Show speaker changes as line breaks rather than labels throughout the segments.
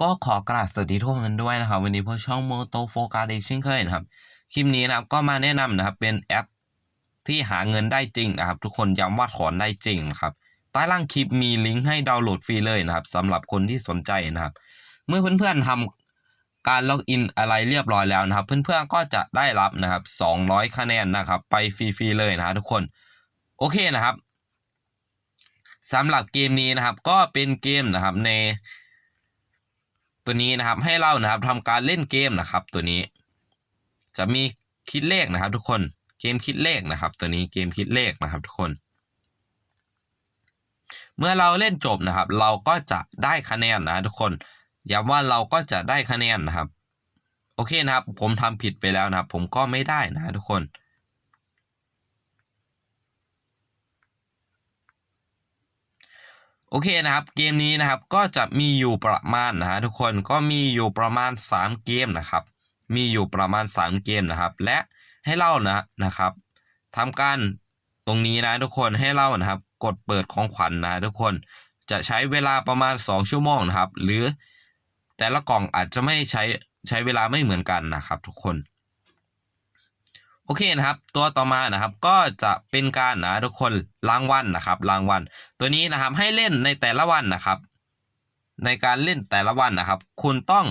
ก็ขอกราบสวัสดีทุกคนด้วยนะครับ วันนี้พวกช่องโมโตโฟกัสเช่นเคยนะครับ คลิปนี้นะครับก็มาแนะนำนะครับเป็นแอปที่หาเงินได้จริงนะครับ ทุกคนย้ำว่าถอนได้จริงนะครับใต้ล่างคลิปมีลิงก์ให้ดาวน์โหลดฟรีเลยนะครับสำหรับคนที่สนใจนะครับ เมื่อเพื่อนๆทำการล็อกอินอะไรเรียบร้อยแล้วนะครับ เพื่อนๆก็จะได้รับนะครับ 200 คะแนนนะครับ ไปฟรีๆเลยนะครับทุกคนโอเคนะครับสำหรับเกมนี้นะครับก็เป็นเกมนะครับใน ตัวนี้นะครับให้เรานะครับทำการเล่นเกมนะครับ ตัวนี้ จะมีคิดเลขนะครับ ทุกคนเกมคิดเลขนะครับ ตัวนี้เกมคิดเลขนะครับ ทุกคน เมื่อเราเล่นจบนะครับ เราก็จะได้คะแนนนะทุกคนย้ำว่าเราก็จะได้คะแนนนะครับ โอเคนะครับ ผมทำผิดไปแล้วนะครับ ผมก็ไม่ได้นะทุกคน โอเคนะครับเกมนี้นะครับก็จะมีอยู่ประมาณนะฮะทุกคนก็มีอยู่ประมาณ 3 เกมนะครับ มีอยู่ประมาณ 3 เกมนะครับ และให้เรานะนะครับทำการตรงนี้นะทุกคนให้เรานะครับ กดเปิดของขวัญนนะทุกคนจะใช้เวลาประมาณ 2 ชั่วโมงนะครับ หรือแต่ละกล่องอาจจะไม่ใช้ใช้เวลาไม่เหมือนกันนะครับ ทุกคน โอเคนะครับ ตัวต่อมานะครับก็จะเป็นการนะทุกคนรางวัลนะครับ รางวัลตัวนี้นะครับให้เล่นในแต่ละวันนะครับ ในการเล่นแต่ละวันนะครับ คุณต้อง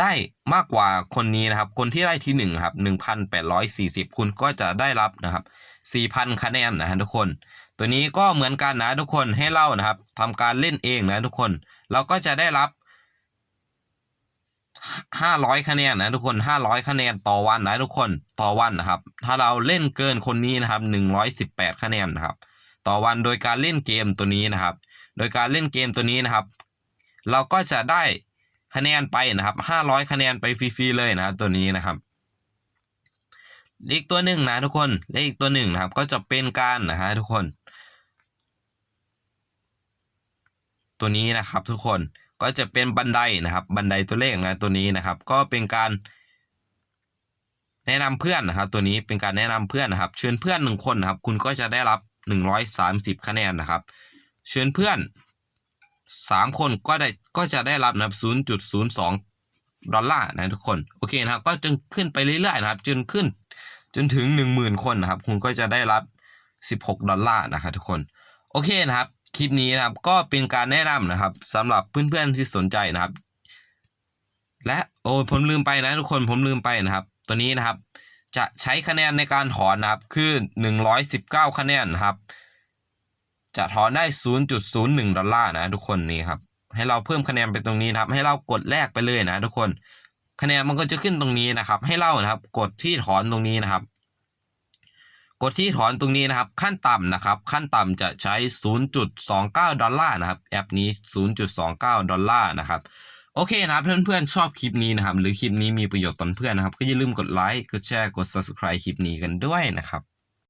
ได้มากกว่าคนนี้นะครับ คนที่ได้ที่หนึ่งครับหนึ่งพันแปดร้อยสี่สิบคุณก็จะได้รับนะครับสี่พันคะแนนนะฮะทุกคน ตัวนี้ก็เหมือนกันนะทุกคนให้เล่านะครับทำการเล่นเองนะทุกคน เราก็จะได้รับ ห้าร้อยคะแนนนะทุกคนห้าร้อยคะแนนต่อวันนะทุกคนต่อวันนะครับ ถ้าเราเล่นเกินคนนี้นะครับหนึ่งร้อยสิบแปดคะแนนนะครับ ต่อวันโดยการเล่นเกมตัวนี้นะครับ โดยการเล่นเกมตัวนี้นะครับ เราก็จะได้คะแนนไปนะครับห้าร้อยคะแนนไปฟรีๆเลยนะครับตัวนี้นะครับอีกตัวหนึ่งนะทุกคนและอีกตัวหนึ่งนะครับ ก็จะเป็นการนะฮะทุกคน ตัวนี้นะครับทุกคน ก็จะเป็นบันไดนะครับ บันไดตัวเลขนะตัวนี้นะครับ ก็เป็นการ แนะนำเพื่อนนะครับ ตัวนี้เป็นการแนะนำเพื่อนนะครับเชิญเพื่อนหนึ่งคนนะครับ คุณก็จะได้รับหนึ่งร้อยสามสิบคะแนนนะครับ เชิญเพื่อนสามคนก็ได้ก็จะได้รับนะครับศูนย์จุดศูนย์สองดอลลาร์นะทุกคนโอเคนะครับ ก็จนขึ้นไปเรื่อยๆนะครับ จนขึ้น จนถึงหนึ่งหมื่นคนนะครับ คุณก็จะได้รับสิบหกดอลลาร์นะครับทุกคนโอเคนะครับ คลิปนี้นะครับ ก็เป็นการแนะนำนะครับสำหรับเพื่อนๆที่สนใจนะครับ และโอ้ผมลืมไปนะทุกคนผมลืมไปนะครับ ตัวนี้นะครับ จะใช้คะแนนในการถอนนะครับคือ 119 คะแนนนะครับ จะถอนได้ 0.01 ดอลลาร์นะทุกคนนี่ครับให้เราเพิ่มคะแนนไปตรงนี้นะครับ ให้เรากดแลกไปเลยนะทุกคน คะแนนมันก็จะขึ้นตรงนี้นะครับ ให้เรานะครับ กดที่ถอนตรงนี้นะครับ กดที่ถอนตรงนี้นะครับขั้นต่ำนะครับขั้นต่ำจะใช้ 0.29 ดอลลาร์นะครับแอปนี้ 0.29 ดอลลาร์นะครับโอเคนะครับเพื่อนๆชอบคลิปนี้นะครับหรือคลิปนี้มีประโยชน์ต่อเพื่อนนะครับก็อย่าลืมกดไลค์กดแชร์กด subscribe คลิปนี้กันด้วยนะครับ